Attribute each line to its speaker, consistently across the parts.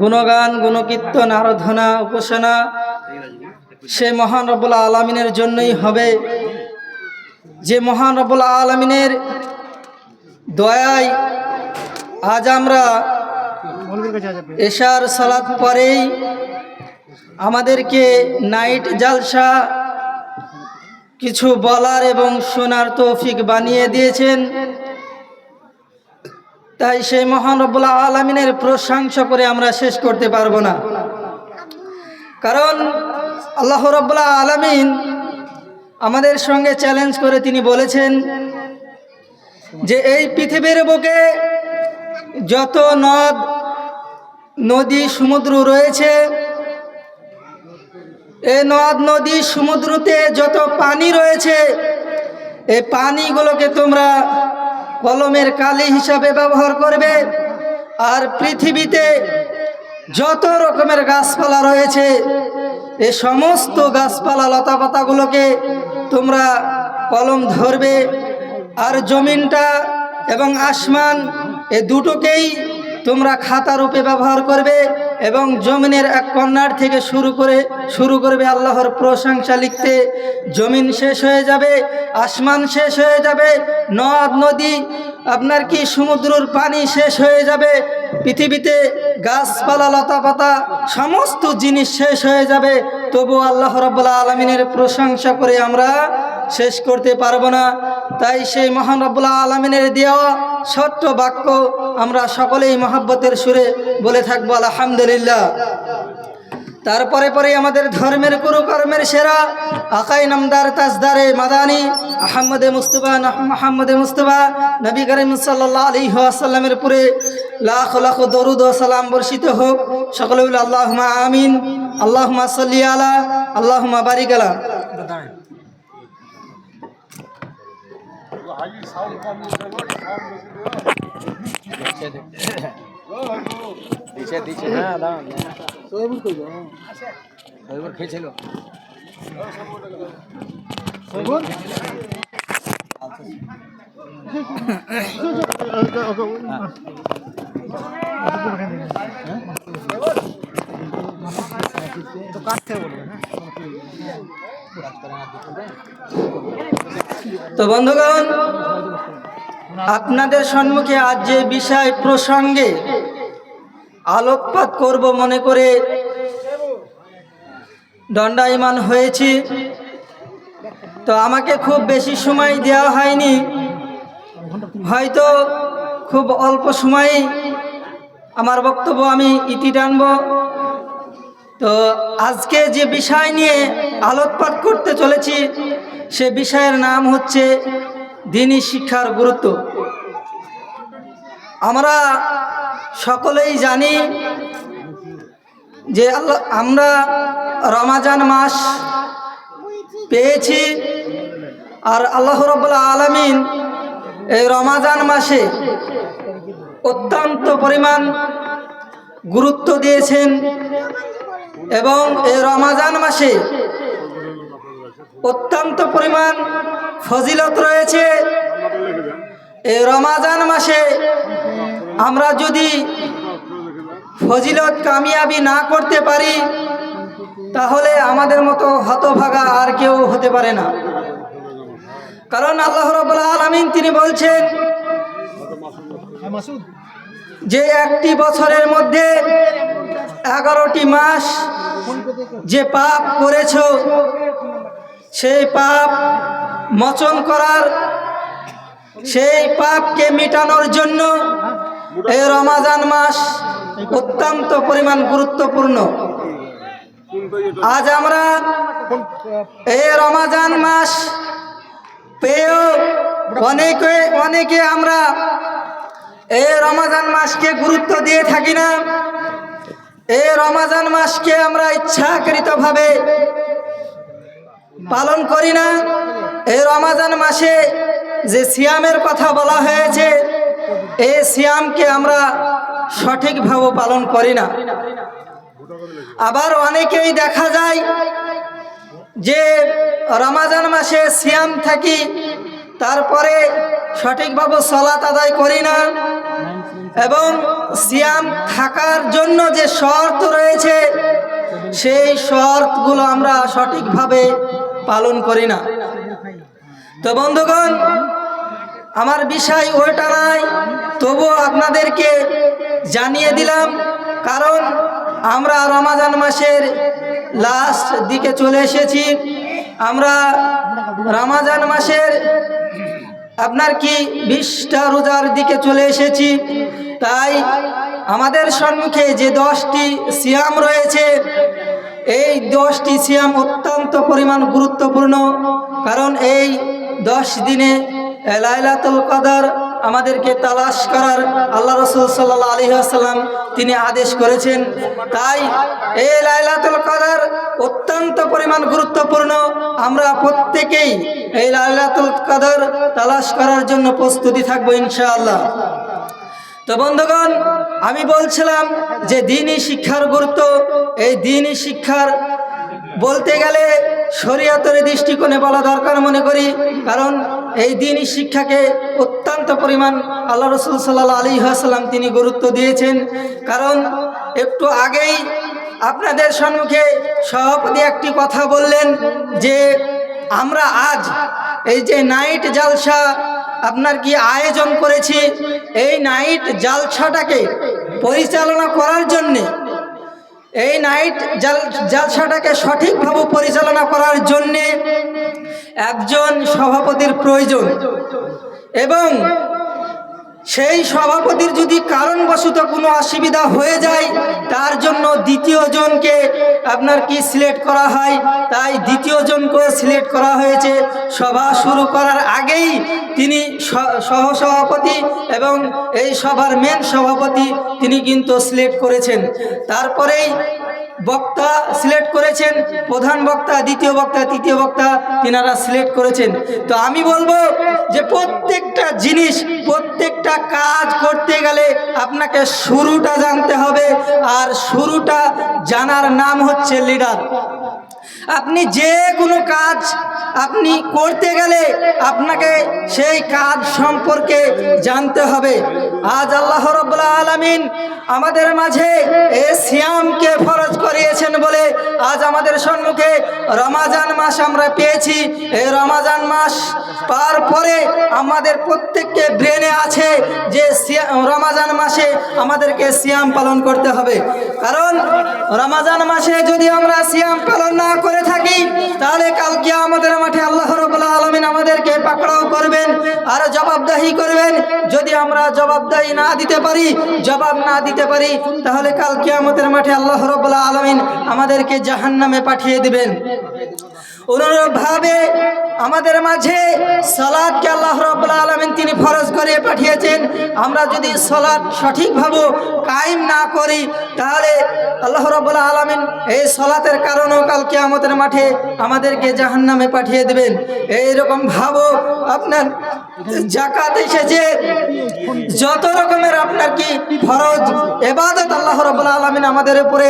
Speaker 1: গুণগান, গুণকীর্তন, আরাধনা, উপাসনা সে মহান রব্বুল্লা আলমিনের জন্যই হবে। যে মহান রব্বুল্লা আলমিনের দয়ায় আজ আমরা এশার সালাত পরেই আমাদেরকে নাইট জালসা কিছু বলার এবং শোনার তৌফিক বানিয়ে দিয়েছেন। তাই সেই মহান রব্বুল্লাহ আলমিনের প্রশংসা করে আমরা শেষ করতে পারব না। কারণ আল্লাহ রব্বুল্লাহ আলমিন আমাদের সঙ্গে চ্যালেঞ্জ করে তিনি বলেছেন যে এই পৃথিবীর বুকে যত নদ, নদী, সমুদ্র রয়েছে এ নদ, নদী, সমুদ্রতে যত পানি রয়েছে, এই পানিগুলোকে তোমরা কলমের কালি হিসাবে ব্যবহার করবে। আর পৃথিবীতে যত রকমের গাছপালা রয়েছে, এ সমস্ত গাছপালা লতাপাতাগুলোকে তোমরা কলম ধরবে। আর জমিনটা এবং আসমান, এ দুটোকেই তোমরা খাতা রূপে ব্যবহার করবে। এবং জমিনের এক কন্যার থেকে শুরু করে, শুরু করবে আল্লাহর প্রশংসা লিখতে। জমিন শেষ হয়ে যাবে, আসমান শেষ হয়ে যাবে, নদ, নদী, আপনার কি সমুদ্রর পানি শেষ হয়ে যাবে, পৃথিবীতে গাছপালা লতা পাতা সমস্ত জিনিস শেষ হয়ে যাবে। তবু আল্লাহ রব্বুল্লাহ আলমিনের প্রশংসা করে আমরা শেষ করতে পারব না। তাই সেই মহান রব্বুল্লাহ আলমিনের দেওয়া ছোট্ট বাক্য আমরা সকলেই মহাব্বতের সুরে বলে থাকব, আলহামদুলিল্লাহ। তারপরে পরে আমাদের ধর্মের গুরু কর্মের সেরা আকাই নামদার তাজদারে মাদানি আহম্মদে মুস্তফা আহম্মদে মুস্তফা নবী করিম সাল্লাহ আলী আসাল্লামের পুরে লাখ লাখ দরুদ সালাম বর্ষিত হোক। সকলে বলে আল্লাহ আমিন আল্লাহমা সাল্লি আলা আল্লাহ বারিক আলা।
Speaker 2: দিছে দিছে। হ্যাঁ খেয়েছিল। সৈবুর তো কাটতে বলবে হ্যাঁ?
Speaker 1: তো বন্ধুগণ, আপনাদের সম্মুখে আজ যে বিষয় প্রসঙ্গে আলোকপাত করব মনে করে দণ্ডায়মান হয়েছি। তো আমাকে খুব বেশি সময় দেওয়া হয়নি। হয়তো খুব অল্প সময়ে আমার বক্তব্য আমি ইতি টানব। তো আজকে যে বিষয় নিয়ে আলোকপাত করতে চলেছি। সে বিষয়ের নাম হচ্ছে দিনী শিক্ষার গুরুত্ব। আমরা সকলেই জানি যে আমরা রমাজান মাস পেয়েছি আর আল্লাহ রব্লা আলমিন এই রমাজান মাসে অত্যন্ত পরিমাণ গুরুত্ব দিয়েছেন এবং এই রমাজান মাসে অত্যন্ত পরিমাণ ফজিলত রয়েছে। এই রমাজান মাসে আমরা যদি ফজিলত কামিয়াবি না করতে পারি, তাহলে আমাদের মতো হতভাগা আর কেউ হতে পারে না। কারণ আল্লাহ রবুল্লা আলমিন তিনি বলছেন, যে একটি বছরের মধ্যে এগারোটি মাস যে পাপ করেছ সেই পাপ মোচন করার, সেই পাপকে মেটানোর জন্য এই রমাজান মাস অত্যন্ত পরিমাণ গুরুত্বপূর্ণ। আজ আমরা এই রমাজান মাস পেয়েও অনেকে অনেকে আমরা এই রমাজান মাসকে গুরুত্ব দিয়ে থাকি না। এই রমাজান মাসকে আমরা ইচ্ছাকৃতভাবে পালন করি না। এই রমাজান মাসে যে সিয়ামের কথা বলা হয়েছে, এই সিয়ামকে আমরা সঠিকভাবে পালন করি না। আবার অনেকেই দেখা যায় যে রমাজান মাসে সিয়াম থাকি, তারপরে সঠিকভাবে সলাত আদায় করি না এবং সিয়াম থাকার জন্য যে শর্ত রয়েছে, সেই শর্তগুলো আমরা সঠিকভাবে পালন করি না। তো বন্ধুগণ, আমার বিষয় ওইটা নাই, তবুও আপনাদেরকে জানিয়ে দিলাম, কারণ আমরা রমাজান মাসের লাস্ট দিকে চলে এসেছি। আমরা রমাজান মাসের আপনার কি বিশটা রোজার দিকে চলে এসেছি। তাই আমাদের সম্মুখে যে দশটি সিয়াম রয়েছে এই দশটি সিয়াম অত্যন্ত পরিমাণ গুরুত্বপূর্ণ, কারণ এই দশ দিনে লাইলাতুল কাদার আমাদেরকে তালাশ করার আল্লাহ রসুল সাল্লাহ আলী আসাল্লাম তিনি আদেশ করেছেন। তাই এই লাইলাতুল কাদার অত্যন্ত পরিমাণ গুরুত্বপূর্ণ। আমরা প্রত্যেকেই এই লাইলাতুল কাদার তালাশ করার জন্য প্রস্তুতি থাকব ইনশাআল্লাহ। তো বন্ধুগণ, আমি বলছিলাম যে দিনই শিক্ষার গুরুত্ব, এই দিনই শিক্ষার বলতে গেলে শরীয়তের দৃষ্টিকোণে বলা দরকার মনে করি, কারণ এই দিনই শিক্ষাকে অত্যন্ত পরিমাণ আল্লাহ রসুল সাল্লাহ আলী আসাল্লাম তিনি গুরুত্ব দিয়েছেন। কারণ একটু আগেই আপনাদের সম্মুখে সভাপতি একটি কথা বললেন যে আমরা আজ এই যে নাইট জালসা আপনার কি আয়োজন করেছি? এই নাইট জালসাটাকে পরিচালনা করার জন্যে। এই নাইট জাল জালসাটাকে সঠিকভাবে পরিচালনা করার জন্যে একজন সভাপতির প্রয়োজন। এবং সেই সভাপতির যদি কারণবশত কোনো অসুবিধা হয়ে যায়, তার জন্য দ্বিতীয় জনকে আপনার কি সিলেক্ট করা হয়? তাই দ্বিতীয় জনকে সিলেক্ট করা হয়েছে। সভা শুরু করার আগেই তিনি সহসভাপতি এবং এই সভার মেন সভাপতি তিনি কিন্তু সিলেক্ট করেছেন। তারপরেই বক্তা সিলেক্ট করেছেন, প্রধান বক্তা, দ্বিতীয় বক্তা, তৃতীয় বক্তা, তিনারা সিলেক্ট করেছেন। তো আমি বলব যে প্রত্যেকটা জিনিস, প্রত্যেকটা কাজ করতে গেলে আপনাকে শুরুটা জানতে হবে, আর শুরুটা জানার নাম হচ্ছে লিডার। আপনি যে কোনো কাজ আপনি করতে গেলে আপনাকে সেই কাজ সম্পর্কে জানতে হবে। আজ আল্লাহ রব্লা আলমিন আমাদের মাঝে এ সিয়ামকে ফরজ করিয়েছেন বলে আজ আমাদের সম্মুখে রমাজান মাস আমরা পেয়েছি। এই রমাজান মাস পার পরে আমাদের প্রত্যেককে ব্রেনে আছে যে রমাজান মাসে আমাদেরকে সিয়াম পালন করতে হবে। কারণ রমাজান মাসে যদি আমরা সিয়াম পালন না করে থাকি, তাহলে কালকে আমাদের মাঠে আল্লাহ রবাহ আলমিন আমাদেরকে পাকড়াও করবেন আর জবাবদাহি করবেন। যদি আমরা জবাবদাহি না দিতে পারি, জবাব না দিতে পারি, তাহলে কালকে আমাদের মাঠে আল্লাহ রবাহ আলমিন আমাদেরকে জাহান্নামে পাঠিয়ে দিবেন। অনুরূপভাবে আমাদের মাঝে সালাদকে আল্লাহ রব্বুল আলমিন তিনি ফরজ করে পাঠিয়েছেন। আমরা যদি সালাদ সঠিকভাবে কায়েম না করি, তাহলে আল্লাহ রব্বুল আলমিন এই সলাতের কারণেও কালকে আমাদের মাঠে আমাদেরকে জাহান্নামে পাঠিয়ে দেবেন। এইরকম ভাবো আপনার জাকাত এসেছে। যত রকমের আপনার কি ফরজ এবাদত আল্লাহ রব্বুল আলমিন আমাদের উপরে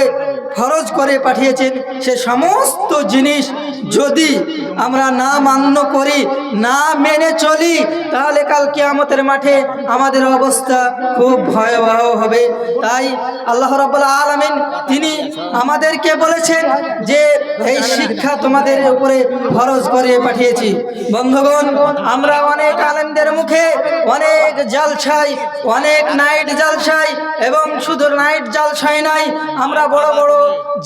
Speaker 1: ফরজ করে পাঠিয়েছেন, সে সমস্ত জিনিস যদি আমরা না মান্য করি, না মেনে চলি, তাহলে কাল কিয়ামতের মাঠে আমাদের অবস্থা খুব ভয়াবহ হবে। তাই আল্লাহ রাব্বুল আলামিন তিনি আমাদেরকে বলেছেন যে, এই শিক্ষা তোমাদের উপরে ফরজ করে পাঠিয়েছি। বন্ধুগণ, আমরা অনেক আলেমদের মুখে অনেক জালছাই অনেক নাইট জালছাই এবং শুধু নাইট জালছাই নাই আমরা বড় বড়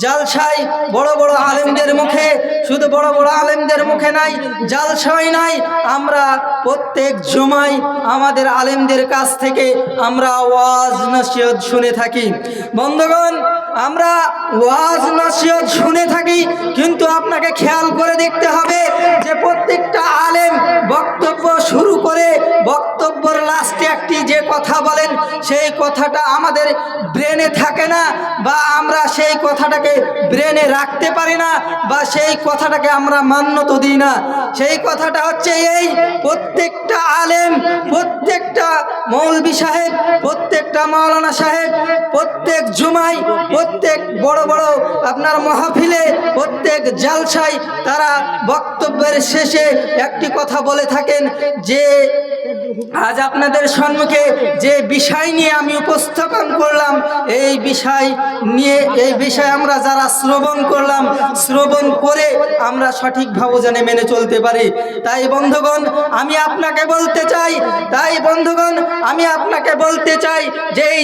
Speaker 1: জালছাই বড় বড় আলেমদের মুখে শুধু বড় বড় আলেমদের মুখে নাই জালছাই নাই। আমরা প্রত্যেক জমাই আমাদের আলেমদের কাছ থেকে আমরা ওয়াজ, নসিহত শুনে থাকি। বন্ধুগণ, আমরা ওয়াজ, নসিহত শুনে থাকি, কিন্তু আপনাকে খেয়াল করে দেখতে হবে যে প্রত্যেকটা আলেম বক্তব্য শুরু করে বক্তব্যের লাস্টে একটি যে কথা বলেন, সেই কথাটা আমাদের ব্রেনে থাকে না, বা আমরা সেই কথাটাকে ব্রেনে রাখতে পারি না, বা সেই কথাটাকে আমরা মান্যত দিই না। সেই কথাটা হচ্ছে এই, প্রত্যেকটা আলেম, প্রত্যেকটা মৌলবি সাহেব, প্রত্যেকটা মাওলানা সাহেব, প্রত্যেক জুমাই, প্রত্যেক বড় বড় আপনার মাহফিলে, প্রত্যেক জালসাই তারা বক্তব্যের শেষে একটি কথা বলে থাকেন যে আজ আপনাদের সম্মুখে যে বিষয় নিয়ে আমি উপস্থাপন করলাম, এই বিষয় নিয়ে, এই বিষয় আমরা যারা শ্রবণ করলাম, শ্রবণ করে আমরা সঠিকভাবে যেন মেনে চলতে পারি। তাই বন্ধুগণ, আমি আপনাকে বলতে চাই, তাই বন্ধুগণ, আমি আপনাকে বলতে চাই যে এই